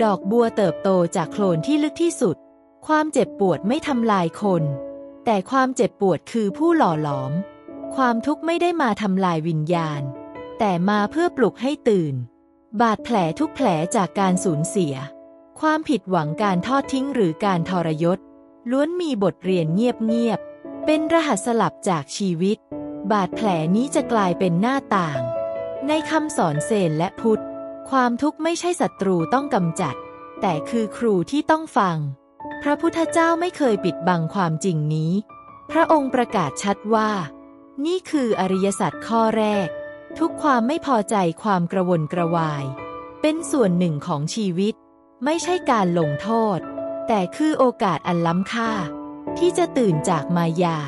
ดอกบัวเติบโตจากโคลนที่ลึกที่สุด ความเจ็บปวดไม่ทำลายคน แต่ความเจ็บปวดคือผู้หล่อหลอม ความทุกข์ไม่ได้มาทำลายวิญญาณ แต่มาเพื่อปลุกให้ตื่น บาดแผลทุกแผลจากการสูญเสีย ความผิดหวังการทอดทิ้งหรือการทรยศ ล้วนมีบทเรียนเงียบๆ เป็นรหัสสลับจากชีวิต บาดแผลนี้จะกลายเป็นหน้าต่าง ในคำสอนเซนและพุทธ ความทุกข์ไม่ใช่ศัตรูต้องกำจัด แต่คือครูที่ต้องฟัง พระพุทธเจ้าไม่เคยปิดบังความจริงนี้ พระองค์ประกาศชัดว่า นี่คืออริยสัจข้อแรก ทุกความไม่พอใจความกระวนกระวาย เป็นส่วนหนึ่งของชีวิต ไม่ใช่การลงโทษ แต่คือโอกาสอันล้ำค่า ที่จะตื่นจากมายา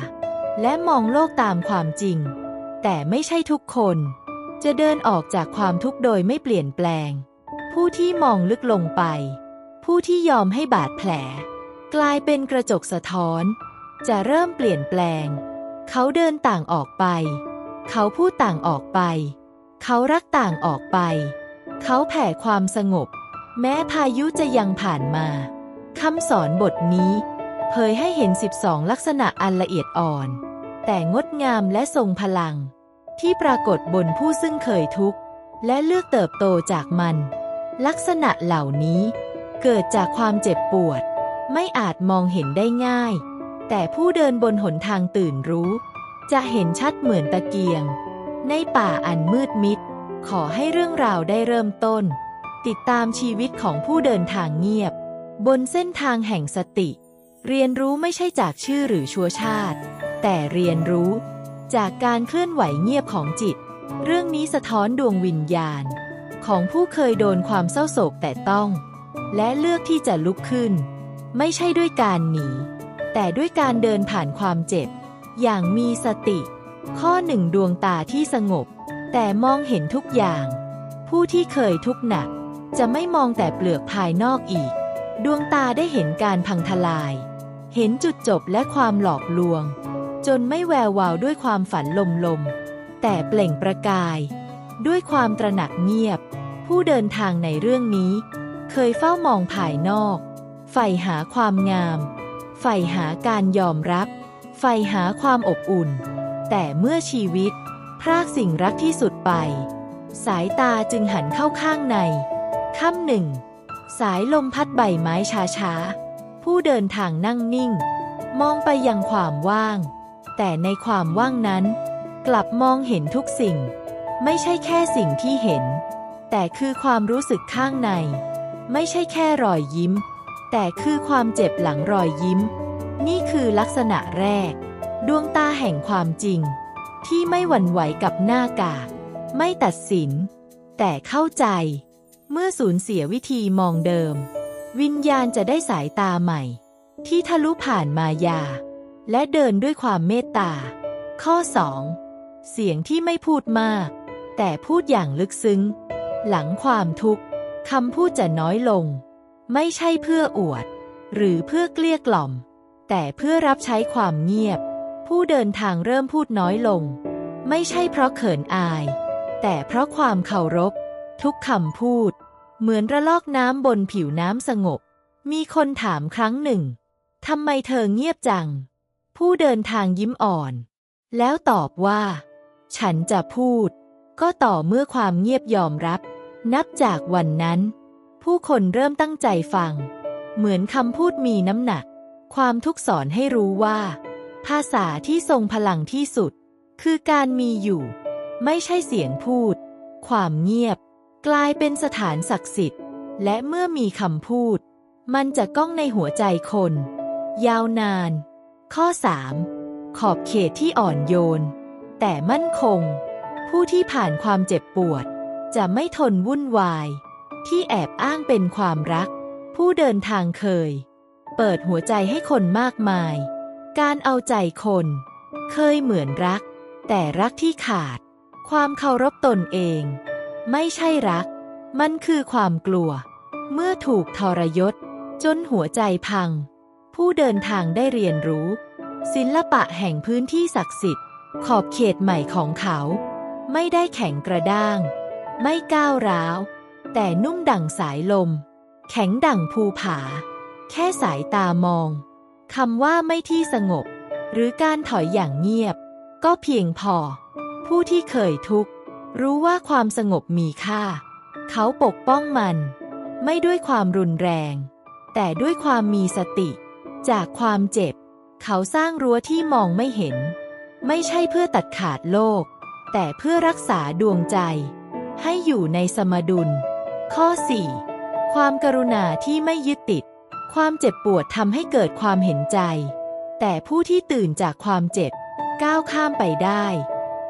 และมองโลกตามความจริง แต่ไม่ใช่ทุกคน จะเดินออกจากความทุกข์โดยไม่เปลี่ยนแปลง ผู้ที่มองลึกลงไป ผู้ที่ยอมให้บาดแผล กลายเป็นกระจกสะท้อน จะเริ่มเปลี่ยนแปลง เขาเดินต่างออกไป เขาพูดต่างออกไป เขารักต่างออกไป เขาแผ่ความสงบ แม้พายุจะยังผ่านมาคำสอนบทนี้ เผยให้เห็น 12 ลักษณะอันละเอียดอ่อน แต่งดงามและทรงพลัง ที่ปรากฏบนผู้ซึ่งเคยทุกข์ และเลือกเติบโตจากมัน ลักษณะเหล่านี้ เกิดจากความเจ็บปวด ไม่อาจมองเห็นได้ง่าย แต่ผู้เดินบนหนทางตื่นรู้ จะเห็นชัดเหมือนตะเกียง ในป่าอันมืดมิด ขอให้เรื่องราวได้เริ่มต้น ติดตามชีวิตของผู้เดินทางเงียบ บนเส้นทางแห่งสติ เรียนรู้ไม่ใช่จากชื่อหรือชัวชาติ แต่เรียนรู้ จากการเคลื่อนไหวเงียบของจิต เรื่องนี้สะท้อนดวงวิญญาณ ของผู้เคยโดนความเศร้าโศกแต่ต้อง และเลือกที่จะลุกขึ้น ไม่ใช่ด้วยการหนี แต่ด้วยการเดินผ่านความเจ็บ อย่างมีสติ ข้อหนึ่งดวงตาที่สงบ แต่มองเห็นทุกอย่าง ผู้ที่เคยทุกข์หนัก จะไม่มองแต่เปลือกภายนอกอีก ดวงตาได้เห็นการพังทลาย เห็นจุดจบและความหลอกลวง จนไม่แวววาวด้วยความฝันลมลม แต่เปล่งประกาย ด้วยความตระหนักเงียบ ผู้เดินทางในเรื่องนี้ เคยเฝ้ามองภายนอก ใฝ่หาความงาม ใฝ่หาการยอมรับ ใฝ่หาความอบอุ่น แต่เมื่อชีวิต พรากสิ่งรักที่สุดไป สายตาจึงหันเข้าข้างใน ค่ำหนึ่ง สายลมพัดใบไม้ช้าๆ ผู้เดินทางนั่งนิ่ง มองไปยังความว่าง แต่ในความว่างนั้น กลับมองเห็นทุกสิ่ง ไม่ใช่แค่สิ่งที่เห็น แต่คือความรู้สึกข้างใน ไม่ใช่แค่รอยยิ้ม แต่คือความเจ็บหลังรอยยิ้ม นี่คือลักษณะแรก ดวงตาแห่งความจริง ที่ไม่หวั่นไหวกับหน้ากาก ไม่ตัดสิน แต่เข้าใจ เมื่อสูญเสียวิธีมองเดิม วิญญาณจะได้สายตาใหม่ ที่ทะลุผ่านมายา และเดินด้วยความเมตตา ข้อ 2. เสียงที่ไม่พูดมาก แต่พูดอย่างลึกซึ้ง หลังความทุกข์คำพูดจะน้อยลง ไม่ใช่เพื่ออวด หรือเพื่อเกลี้ยกล่อม แต่เพื่อรับใช้ความเงียบ ผู้เดินทางเริ่มพูดน้อยลง ไม่ใช่เพราะเขินอาย แต่เพราะความเคารพ ทุกคำพูด เหมือนระลอกน้ำบนผิวน้ำสงบ มีคนถามครั้งหนึ่งทำไมเธอเงียบจัง ผู้เดินทางยิ้มอ่อน แล้วตอบว่า ฉันจะพูด ก็ต่อเมื่อความเงียบยอมรับ นับจากวันนั้น ผู้คนเริ่มตั้งใจฟัง เหมือนคำพูดมีน้ำหนัก ความทุกข์สอนให้รู้ว่า ภาษาที่ทรงพลังที่สุด คือการมีอยู่ ไม่ใช่เสียงพูด ความเงียบ กลายเป็นสถานศักดิ์สิทธิ์ และเมื่อมีคำพูด มันจะก้องในหัวใจคน ยาวนาน ข้อ 3. ขอบเขตที่อ่อนโยน แต่มั่นคง ผู้ที่ผ่านความเจ็บปวด จะไม่ทนวุ่นวาย ที่แอบอ้างเป็นความรัก ผู้เดินทางเคย เปิดหัวใจให้คนมากมาย การเอาใจคน เคยเหมือนรัก แต่รักที่ขาด ความเคารพตนเอง ไม่ใช่รัก มันคือความกลัว เมื่อถูกทรยศ จนหัวใจพัง ผู้เดินทางได้เรียนรู้ ศิลปะแห่งพื้นที่ศักดิ์สิทธิ์ ขอบเขตใหม่ของเขา ไม่ได้แข็งกระด้าง ไม่ก้าวร้าว แต่นุ่มดั่งสายลม แข็งดั่งภูผา แค่สายตามองคำว่าไม่ที่สงบ หรือการถอยอย่างเงียบ ก็เพียงพอ ผู้ที่เคยทุกข์ รู้ว่าความสงบมีค่า เขาปกป้องมัน ไม่ด้วยความรุนแรง แต่ด้วยความมีสติ จากความเจ็บ เขาสร้างรั้วที่มองไม่เห็น ไม่ใช่เพื่อตัดขาดโลก แต่เพื่อรักษาดวงใจ ให้อยู่ในสมดุล ข้อ 4. ความกรุณาที่ไม่ยึดติด ความเจ็บปวดทำให้เกิดความเห็นใจ แต่ผู้ที่ตื่นจากความเจ็บ ก้าวข้ามไปได้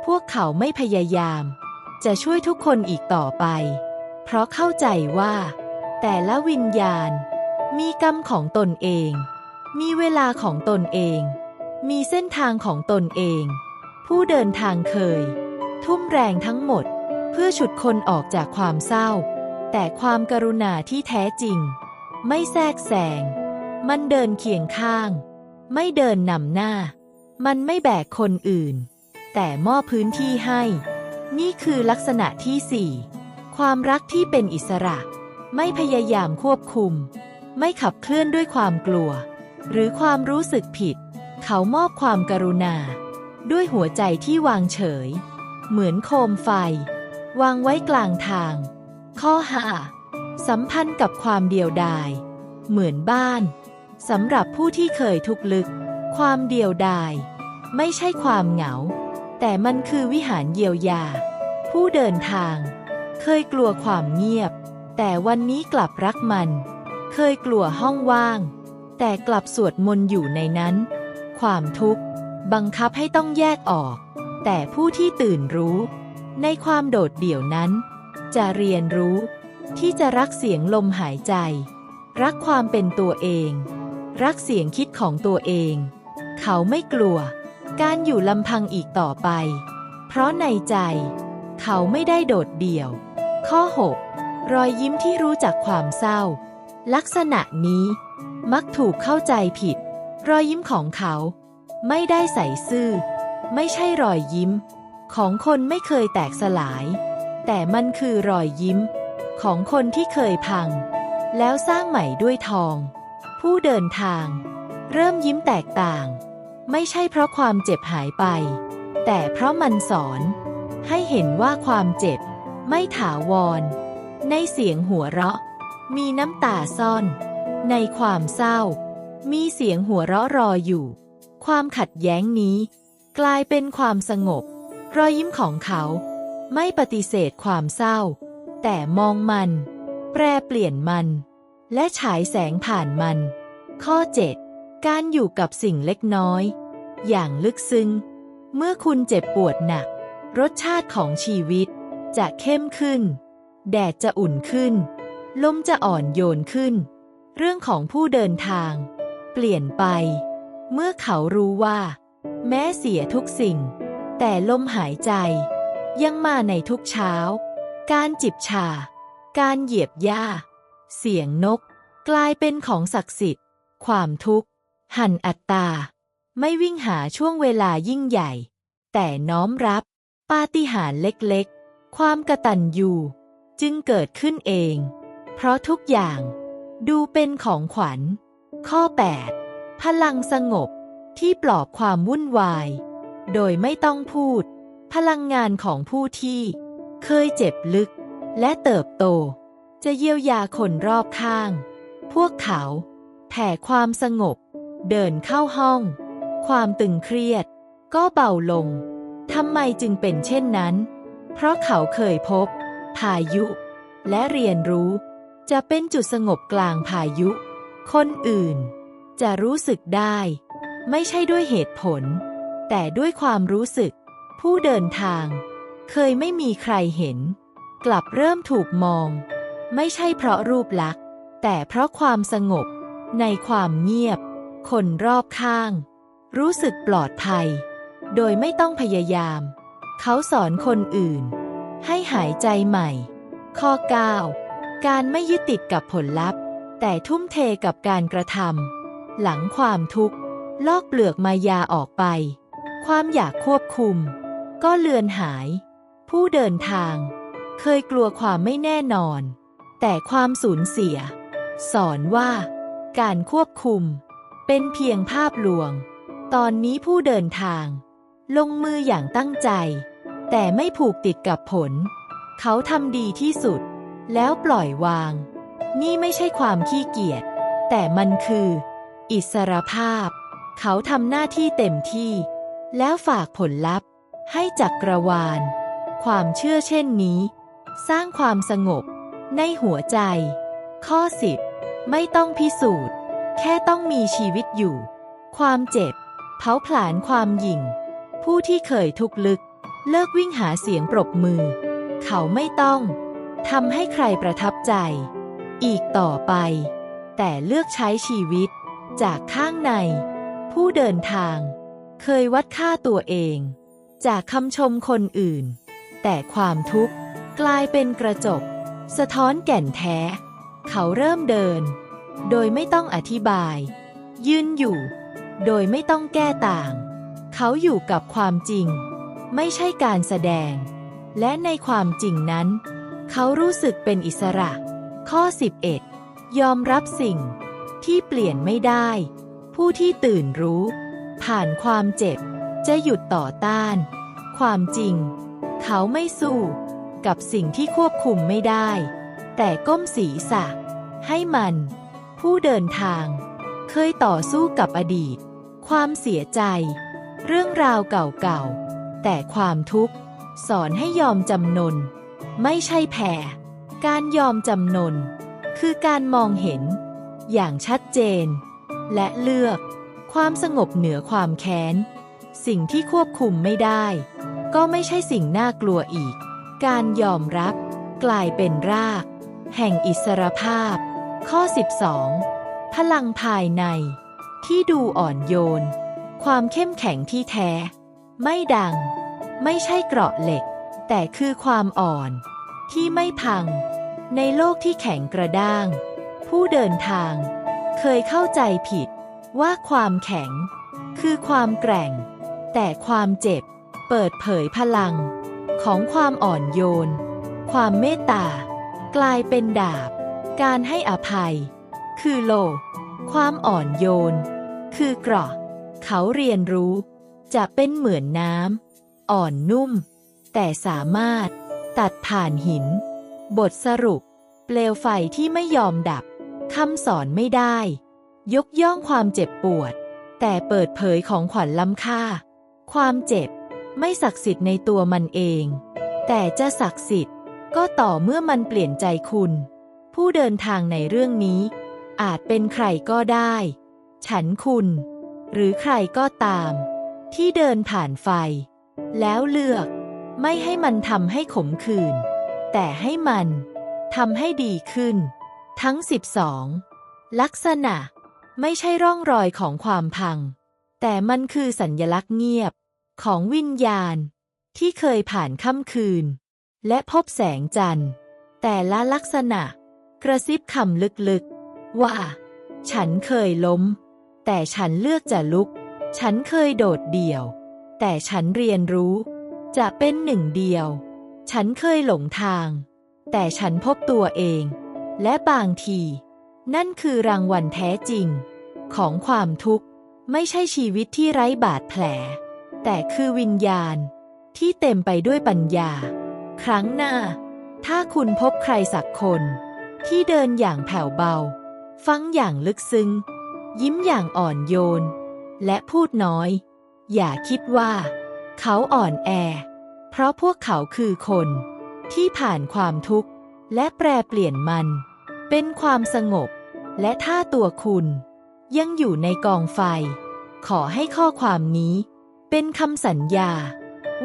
พวกเขาไม่พยายาม จะช่วยทุกคนอีกต่อไป เพราะเข้าใจว่า แต่ละวิญญาณมีกรรมของตนเอง มีเวลาของตนเอง มีเส้นทางของตนเอง ผู้เดินทางเคย ทุ่มแรงทั้งหมด เพื่อฉุดคนออกจากความเศร้า แต่ความกรุณาที่แท้จริง ไม่แทรกแซง มันเดินเคียงข้าง ไม่เดินนำหน้า มันไม่แบกคนอื่น แต่มอบพื้นที่ให้ นี่คือลักษณะที่สี่ความรักที่เป็นอิสระ ไม่พยายามควบคุม ไม่ขับเคลื่อนด้วยความกลัว หรือความรู้สึกผิด เขามอบความกรุณา ด้วยหัวใจที่วางเฉย เหมือนโคมไฟ วางไว้กลางทาง ข้อหาสัมพันธ์กับความเดียวดาย เหมือนบ้านสำหรับผู้ที่เคยทุกข์ลึก ความเดียวดาย ไม่ใช่ความเหงา แต่มันคือวิหารเยียวยา ผู้เดินทาง เคยกลัวความเงียบ แต่วันนี้กลับรักมัน เคยกลัวห้องว่าง แต่กลับสวดมนต์อยู่ในนั้น ความทุกข์ บังคับให้ต้องแยกออก แต่ผู้ที่ตื่นรู้ ในความโดดเดี่ยวนั้น จะเรียนรู้ ที่จะรักเสียงลมหายใจ รักความเป็นตัวเอง รักเสียงคิดของตัวเอง เขาไม่กลัว การอยู่ลำพังอีกต่อไป เพราะในใจ เขาไม่ได้โดดเดี่ยว ข้อ 6. รอยยิ้มที่รู้จักความเศร้า ลักษณะนี้ มักถูกเข้าใจผิด รอยยิ้มของเขา ไม่ได้ใส่ซื่อ ไม่ใช่รอยยิ้ม ของคนไม่เคยแตกสลาย แต่มันคือรอยยิ้ม ของคนที่เคยพัง แล้วสร้างใหม่ด้วยทอง ผู้เดินทาง เริ่มยิ้มแตกต่าง ไม่ใช่เพราะความเจ็บหายไป แต่เพราะมันสอน ให้เห็นว่าความเจ็บ ไม่ถาวร ในเสียงหัวเราะ มีน้ำตาซ่อน ในความเศร้า มีเสียงหัวเราะรออยู่ ความขัดแย้งนี้ กลายเป็นความสงบ รอยยิ้มของเขา ไม่ปฏิเสธความเศร้า แต่มองมัน แปรเปลี่ยนมัน และฉายแสงผ่านมัน ข้อ 7 การอยู่กับสิ่งเล็กน้อย อย่างลึกซึ้ง เมื่อคุณเจ็บปวดหนัก รสชาติของชีวิต จะเข้มขึ้น แดดจะอุ่นขึ้น ลมจะอ่อนโยนขึ้น เรื่องของผู้เดินทาง เปลี่ยนไป เมื่อเขารู้ว่า แม้เสียทุกสิ่ง แต่ลมหายใจ ยังมาในทุกเช้า การจิบชา การเหยียบหญ้า เสียงนก กลายเป็นของศักดิ์สิทธิ์ ความทุกข์ หันอัตตา ไม่วิ่งหาช่วงเวลายิ่งใหญ่ แต่น้อมรับ ปาฏิหาริย์เล็กๆ ความกระตันยูจึงเกิดขึ้นเอง เพราะทุกอย่าง ดูเป็นของขวัญ ข้อ 8 พลังสงบที่ปลอบความวุ่นวาย โดยไม่ต้องพูด พลังงานของผู้ที่ เคยเจ็บลึก และเติบโต จะเยียวยาคนรอบข้าง พวกเขาแผ่ความสงบ เดินเข้าห้อง ความตึงเครียด ก็เบาลงทำไมจึงเป็นเช่นนั้น เพราะเขาเคยพบ พายุ และเรียนรู้ จะเป็นจุดสงบกลางพายุ คนอื่น จะรู้สึกได้ ไม่ใช่ด้วยเหตุผล แต่ด้วยความรู้สึก ผู้เดินทาง เคยไม่มีใครเห็น กลับเริ่มถูกมอง ไม่ใช่เพราะรูปลักษณ์ แต่เพราะความสงบ ในความเงียบ คนรอบข้าง รู้สึกปลอดภัย โดยไม่ต้องพยายาม เขาสอนคนอื่น ให้หายใจใหม่ ข้อ 9 การไม่ยึดติดกับผลลัพธ์ แต่ทุ่มเทกับการกระทำหลังความทุกข์ ลอกเปลือกมายาออกไป ความอยากควบคุม ก็เลือนหาย ผู้เดินทาง เคยกลัวความไม่แน่นอน แต่ความสูญเสีย สอนว่า การควบคุม เป็นเพียงภาพลวง ตอนนี้ผู้เดินทาง ลงมืออย่างตั้งใจ แต่ไม่ผูกติดกับผล เขาทำดีที่สุด แล้วปล่อยวาง นี่ไม่ใช่ความขี้เกียจ แต่มันคือ อิสรภาพ เขาทำหน้าที่เต็มที่ แล้วฝากผลลัพธ์ ให้จักรวาล ความเชื่อเช่นนี้ สร้างความสงบ ในหัวใจ ข้อสิบไม่ต้องพิสูจน์ แค่ต้องมีชีวิตอยู่ ความเจ็บ เผาผลาญความหยิ่ง ผู้ที่เคยทุกข์ลึก เลิกวิ่งหาเสียงปรบมือ เขาไม่ต้อง ทำให้ใครประทับใจ อีกต่อไป แต่เลือกใช้ชีวิต จากข้างใน ผู้เดินทาง เคยวัดค่าตัวเอง จากคำชมคนอื่น แต่ความทุกข์กลายเป็นกระจก สะท้อนแก่นแท้ เขาเริ่มเดิน โดยไม่ต้องอธิบาย ยืนอยู่ โดยไม่ต้องแก้ต่าง เขาอยู่กับความจริง ไม่ใช่การแสดง และในความจริงนั้น เขารู้สึกเป็นอิสระ ข้อ 11 ยอมรับสิ่งที่เปลี่ยนไม่ได้ ผู้ที่ตื่นรู้ ผ่านความเจ็บ จะหยุดต่อต้าน ความจริง เขาไม่สู้ กับสิ่งที่ควบคุมไม่ได้ แต่ก้มศีรษะ ให้มัน ผู้เดินทาง เคยต่อสู้กับอดีต ความเสียใจ เรื่องราวเก่าๆ แต่ความทุกข์ สอนให้ยอมจำนน ไม่ใช่แผ่ การยอมจำนน คือการมองเห็น อย่างชัดเจน และเลือก ความสงบเหนือความแค้น สิ่งที่ควบคุมไม่ได้ ก็ไม่ใช่สิ่งน่ากลัวอีก การยอมรับ กลายเป็นราก แห่งอิสรภาพ ข้อ 12 พลังภายใน ที่ดูอ่อนโยน ความเข้มแข็งที่แท้ ไม่ดัง ไม่ใช่เกราะเหล็ก แต่คือความอ่อนที่ไม่พัง ในโลกที่แข็งกระด้าง ผู้เดินทาง เคยเข้าใจผิดว่าความแข็ง คือความแกร่ง แต่ความเจ็บ เปิดเผยพลัง ของความอ่อนโยน ความเมตตา กลายเป็นดาบ การให้อภัย คือโล ความอ่อนโยน คือเกราะ เขาเรียนรู้ จะเป็นเหมือนน้ำอ่อนนุ่ม แต่สามารถตัดผ่านหิน บทสรุป เปลวไฟที่ไม่ยอมดับคำสอนไม่ได้ ยกย่องความเจ็บปวด แต่เปิดเผยของขวัญล้ำค่า ความเจ็บไม่ศักดิ์สิทธิ์ในตัวมันเอง แต่จะศักดิ์สิทธิ์ ก็ต่อเมื่อมันเปลี่ยนใจคุณ ผู้เดินทางในเรื่องนี้ อาจเป็นใครก็ได้ ฉันคุณ หรือใครก็ตาม ที่เดินผ่านไฟ แล้วเลือก ไม่ให้มันทำให้ขมขื่นแต่ให้มันทำให้ดีขึ้น ทั้ง 12 ลักษณะไม่ใช่ร่องรอยของความพัง แต่มันคือสัญญลักษณ์เงียบของวิญญาณ ที่เคยผ่านค่ำคืน และพบแสงจันทร์ แต่ละลักษณะ กระซิบคำลึกๆ ว่า ฉันเคยล้ม แต่ฉันเลือกจะลุก ฉันเคยโดดเดี่ยว แต่ฉันเรียนรู้ จะเป็นหนึ่งเดียว ฉันเคยหลงทาง แต่ฉันพบตัวเอง และบางที นั่นคือรางวัลแท้จริง ของความทุกข์ ไม่ใช่ชีวิตที่ไร้บาดแผล แต่คือวิญญาณ ที่เต็มไปด้วยปัญญา ครั้งหน้า ถ้าคุณพบใครสักคน ที่เดินอย่างแผ่วเบา ฟังอย่างลึกซึ้ง ยิ้มอย่างอ่อนโยน และพูดน้อย อย่าคิดว่า เขาอ่อนแอ เพราะพวกเขาคือคน ที่ผ่านความทุกข์ และแปรเปลี่ยนมัน เป็นความสงบ และถ้าตัวคุณ ยังอยู่ในกองไฟ ขอให้ข้อความนี้ เป็นคำสัญญา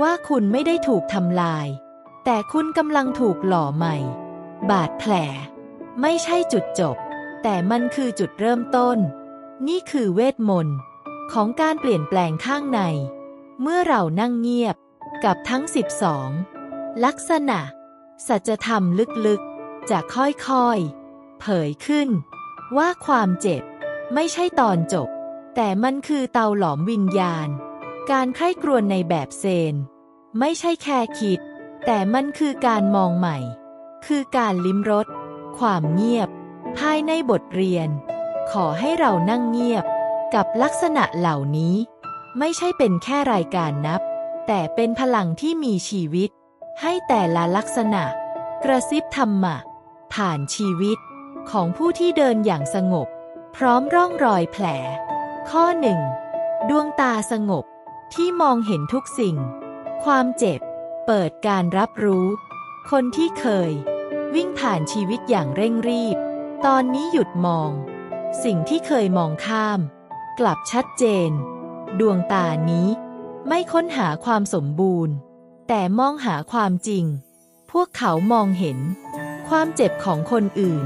ว่าคุณไม่ได้ถูกทำลาย แต่คุณกำลังถูกหล่อใหม่ บาดแผล ไม่ใช่จุดจบ แต่มันคือจุดเริ่มต้น นี่คือเวทมนต์ของการเปลี่ยนแปลงข้างใน เมื่อเรานั่งเงียบกับทั้ง 12 ลักษณะ สัจธรรมลึกๆ จะค่อยๆ เผยขึ้น ว่าความเจ็บไม่ใช่ตอนจบ แต่มันคือเตาหลอมวิญญาณ การใคร่ครวญในแบบเซน ไม่ใช่แค่คิด แต่มันคือการมองใหม่ คือการลิ้มรสความเงียบ ภายในบทเรียน ขอให้เรานั่งเงียบกับลักษณะเหล่านี้ ไม่ใช่เป็นแค่รายการนับ แต่เป็นพลังที่มีชีวิต ให้แต่ละลักษณะ กระซิบธรรมะ ผ่านชีวิต ของผู้ที่เดินอย่างสงบ พร้อมร่องรอยแผล ข้อหนึ่งดวงตาสงบ ที่มองเห็นทุกสิ่ง ความเจ็บ เปิดการรับรู้ คนที่เคย วิ่งผ่านชีวิตอย่างเร่งรีบ ตอนนี้หยุดมอง สิ่งที่เคยมองข้าม กลับชัดเจน ดวงตานี้ ไม่ค้นหาความสมบูรณ์ แต่มองหาความจริง พวกเขามองเห็น ความเจ็บของคนอื่น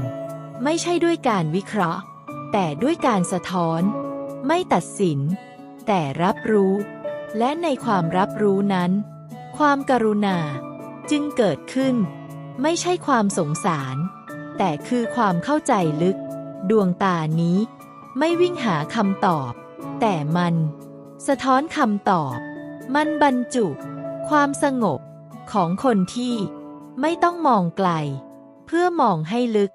ไม่ใช่ด้วยการวิเคราะห์ แต่ด้วยการสะท้อน ไม่ตัดสิน แต่รับรู้ และในความรับรู้นั้น ความกรุณาจึงเกิดขึ้น ไม่ใช่ความสงสาร แต่คือความเข้าใจลึก ดวงตานี้ ไม่วิ่งหาคำตอบ แต่มัน สะท้อนคำตอบ มันบรรจุ ความสงบ ของคนที่ ไม่ต้องมองไกล เพื่อมองให้ลึก